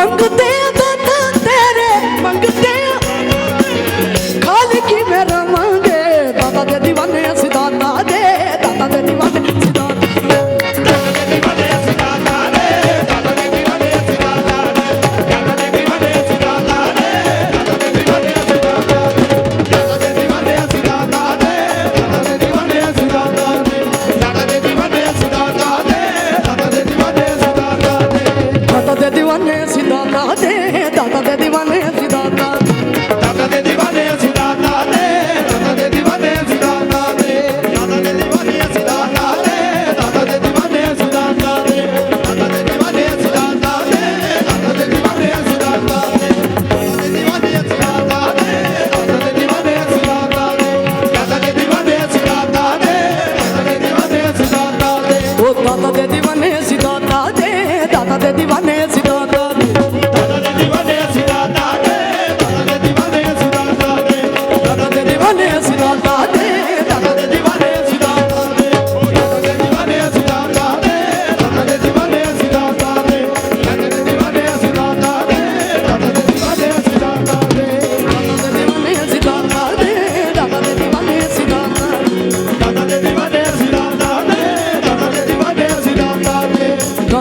মঙ্গতে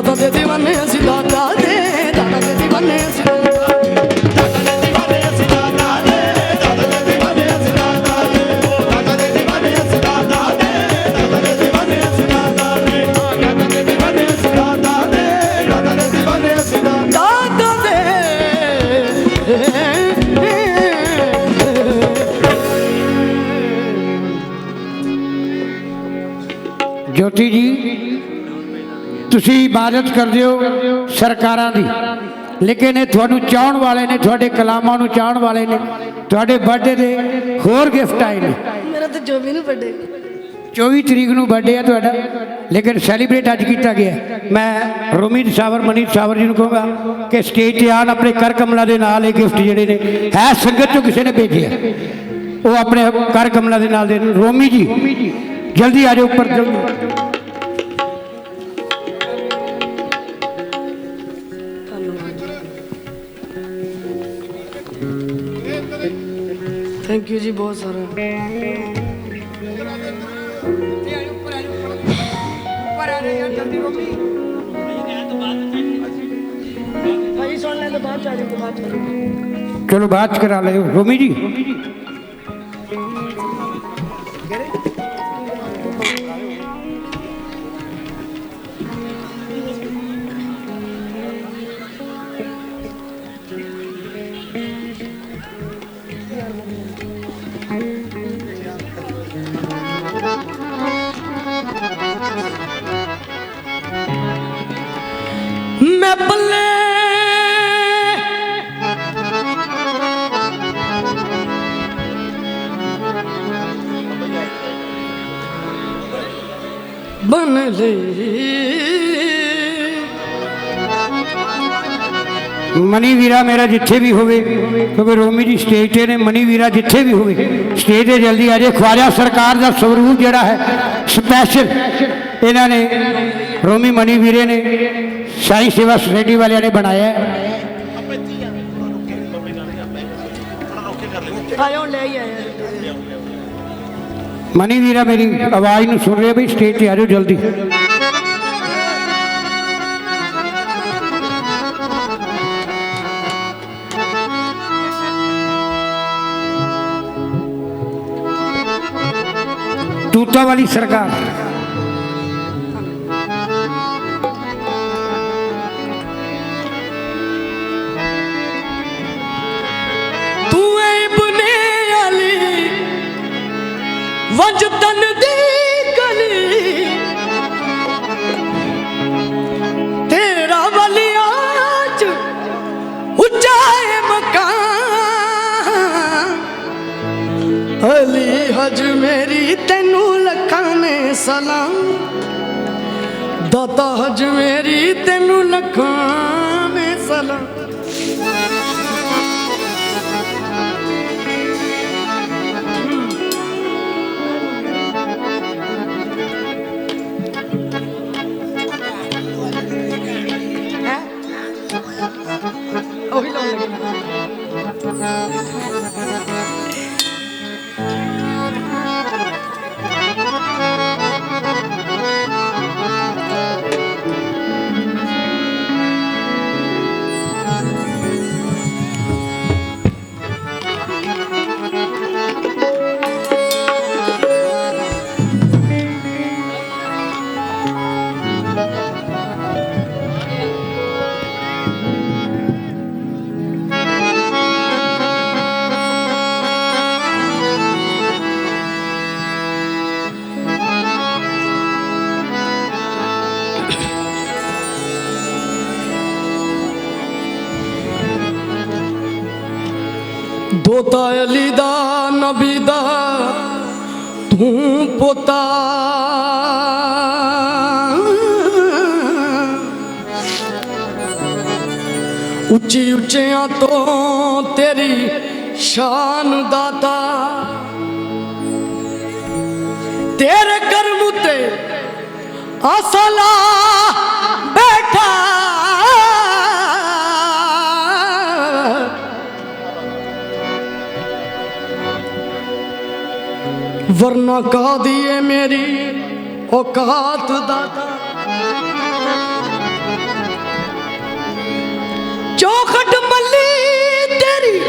দাদাকে দিবানে আছি দাদা রে দাদাকে দিবানে আছি জ্যোতিজি ਤੁਸੀਂ ਇਬਾਦਤ ਕਰਦੇ ਹੋ ਸਰਕਾਰਾਂ ਦੀ। ਲੇਕਿਨ ਇਹ ਤੁਹਾਨੂੰ ਚਾਹਣ ਵਾਲੇ ਨੇ ਤੁਹਾਡੇ ਕਲਾਮਾਂ ਨੂੰ ਚਾਹਣ ਵਾਲੇ ਨੇ ਤੁਹਾਡੇ ਬਰਥਡੇ ਦੇ ਹੋਰ ਗਿਫਟ ਆਏ ਨੇ। ਮੇਰਾ ਤਾਂ ਜੋ ਵੀ ਨਹੀਂ ਵੱਡੇ 24 ਤਰੀਕ ਨੂੰ ਬਰਥਡੇ ਹੈ ਤੁਹਾਡਾ। ਲੇਕਿਨ ਸੈਲੀਬ੍ਰੇਟ ਅੱਜ ਕੀਤਾ ਗਿਆ। ਮੈਂ ਰੋਮੀਤ ਸਾਵਰ ਮਨੀਤ ਸਾਵਰ ਜੀ ਨੂੰ ਕਹਾਂਗਾ ਕਿ ਸਟੇਜ ਤੇ ਆਣ ਆਪਣੇ ਕਰ ਕਮਲਾ ਦੇ ਨਾਲ ਇਹ ਗਿਫਟ ਜਿਹੜੇ ਨੇ ਹੈ ਸੰਗਤ ਚੋਂ ਕਿਸੇ ਨੇ ਭੇਜਿਆ ਉਹ ਆਪਣੇ ਕਰ ਕਮਲਾ ਦੇ ਨਾਲ ਦੇ ਰੋਮੀ ਜੀ ਜਲਦੀ ਆ ਜਾਓ ਉੱਪਰ। ਜਲਦੀ ਥੈਂਕ ਯੂ ਜੀ ਬਹੁਤ ਸਾਰਾ। ਭਾਈ ਸੁਣ ਲੈ ਤਾਂ ਬਾਅਦ ਚ ਆ ਜਾਓ ਬਾਅਦ। ਚਲੋ ਬਾਅਦ ਚ ਕਰਾ ਲਿਓ। ਰੋਮੀ ਜੀ। ਬਨ ਲੈ। ਮਨੀ ਵੀਰਾ ਮੇਰਾ ਜਿੱਥੇ ਵੀ ਹੋਵੇ ਕਿਉਂਕਿ ਰੋਮੀ ਦੀ ਸਟੇਜ ਤੇ ਨੇ ਮਨੀ ਵੀਰਾ ਜਿੱਥੇ ਵੀ ਹੋਵੇ ਸਟੇਜ ਤੇ ਜਲਦੀ ਆ ਜਾਏ। ਖਵਾਜਾ ਸਰਕਾਰ ਦਾ ਸਵਰੂਪ ਜਿਹੜਾ ਹੈ ਸਪੈਸ਼ਲ ਇਹਨਾਂ ਨੇ ਰੋਮੀ ਮਨੀ ਵੀਰੇ ਨੇ ਸਾਈ ਸੇਵਾ ਸੁਸਾਇਟੀ ਵਾਲਿਆਂ ਨੇ ਬਣਾਇਆ ਹੈ। ਆਇਓ ਲੈ ਹੀ ਆਇਆ ਮਨੀ ਵੀਰਾ ਮੇਰੀ ਆਵਾਜ਼ ਨੂੰ ਸੁਣ ਰਿਹਾ ਬਈ ਸਟੇਜ ਤੇ ਆ ਜਾਓ ਜਲਦੀ। ਤੂਤਾ ਵਾਲੀ ਸਰਕਾਰ। ਉਹੀ ਪੋਤਾ। ਉੱਚੀ ਉੱਚਿਆਂ ਤੋਂ ਤੇਰੀ ਸ਼ਾਨ ਦਾਤਾ। ਤੇਰੇ ਕਰਮ ਉਤੇ ਅਸਲਾ ਵਰਨਾ ਕਾਦੀ ਏ ਮੇਰੀ? ਔਕਾਤ ਦਾਤਾ ਚੌਖਟ ਮੱਲੀ ਤੇਰੀ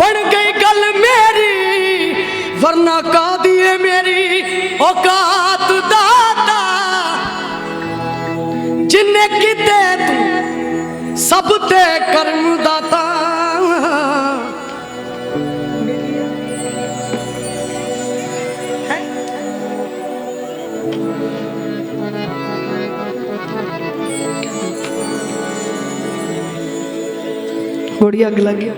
ਬਣ ਗਈ ਗੱਲ ਮੇਰੀ। ਵਰਨਾ ਕਾਦੀ ਏ ਮੇਰੀ? ਔਕਾਤ ਦਾਤਾ ਜਿੰਨੇ ਕੀਤੇ ਤੂੰ ਸਭ ਤੇ ਕਰਮ ਬੜੀ ਅੱਗ ਲੱਗੀ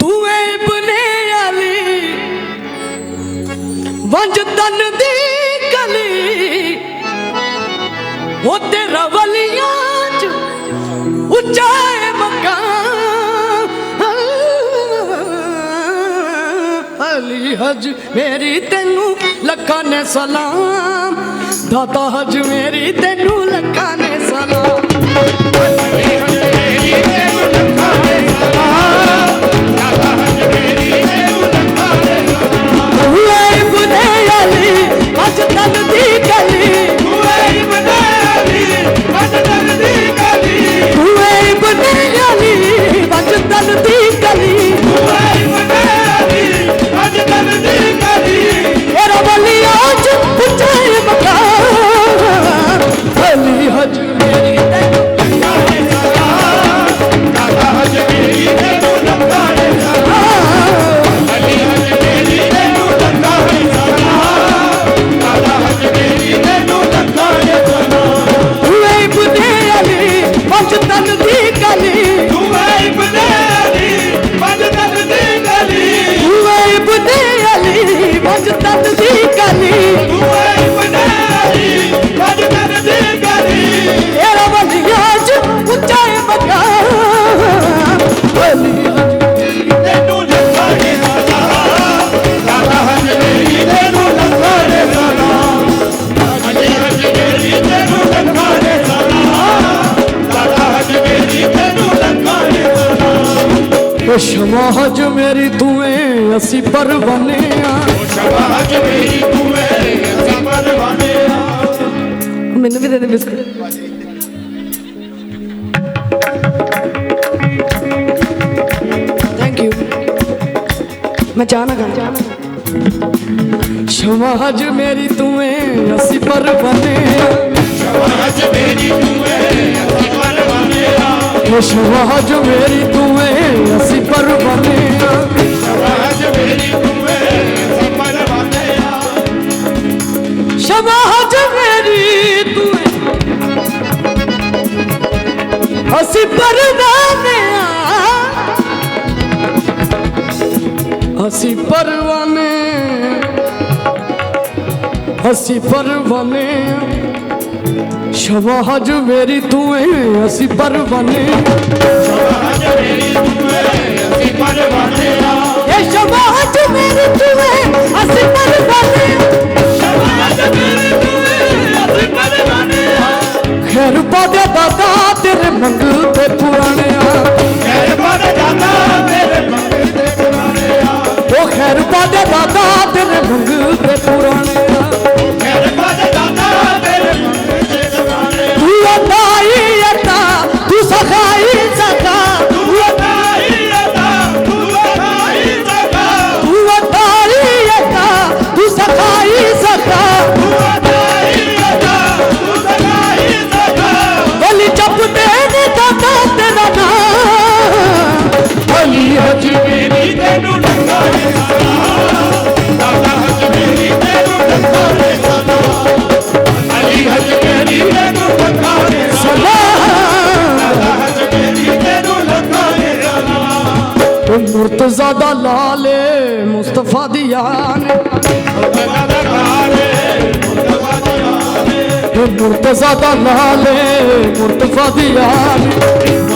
ਤੂੰ ਏ ਵੰਜ ਤਨ ਦੀ ਗਲੀ ਉਹ ਤੇਰਾ ਹਜ ਮੇਰੀ ਤੈਨੂੰ ਲੱਖਾਂ ਨੇ ਸਲਾਮ। ਦਾਤਾ ਹਜ ਮੇਰੀ ਤੈਨੂੰ ਲੱਖਾਂ ਨੇ ਸਲਾਮ। ਤਨ ਦੀ ਅਸੀਂ ਪਰਵਾਨੇ ਆ ਮੈਨੂੰ ਵੀ ਦੇ ਦੇ ਬਿਸਕੁਟ। ਥੈਂਕ ਯੂ ਮੈਂ ਚਾਹਨਾ ਗਾ ਸ਼ਮਾ ਹਜ ਮੇਰੀ ਤੂੰ ਏ ਅਸੀਂ ਪਰਵਾਨੇ ਆ ਓ ਸ਼ਮਾ ਹਜ ਮੇਰੀ ਤੂੰ ਏ ਅਸੀਂ ਪਰਵਾਨੇ ਆ ਸ਼ਮਾ ਹਜ ਮੇਰੀ ਤੂੰ ਏ ਅਸੀਂ ਪਰਵਾਨੇ ਆ ਅਸੀਂ ਪਰਵਾਨੇ ਅਸੀਂ ਪਰਵਾਨੇ ਸ਼ਵਾਹਜ ਮੇਰੀ ਤੂੰ ਏ ਅਸੀਂ ਪਰਵਾਨੇ ਇਹ ਮੇਰੀ ਤੂੰ ਏ ਅਸੀਂ ਪਰਵਾਨੇ ਖੈਰ ਦੇ ਦਾਦਾ ਤੇਰੇ ਮੰਗ ਤੇ ਪੁਰਾਣਿਆ ਉਹ ਖੈਰ ਦੇ ਦਾਦਾ ਤੇਰੇ ਮੰਗ ਤੇ ਪੁਰਾਣਿਆ ਉਹ ਮੁਰਤਜ਼ਾ ਦਾ ਲਾਲੇ ਮੁਸਤਫਾ ਦੀ ਯਾਨ ਲੱਗਾ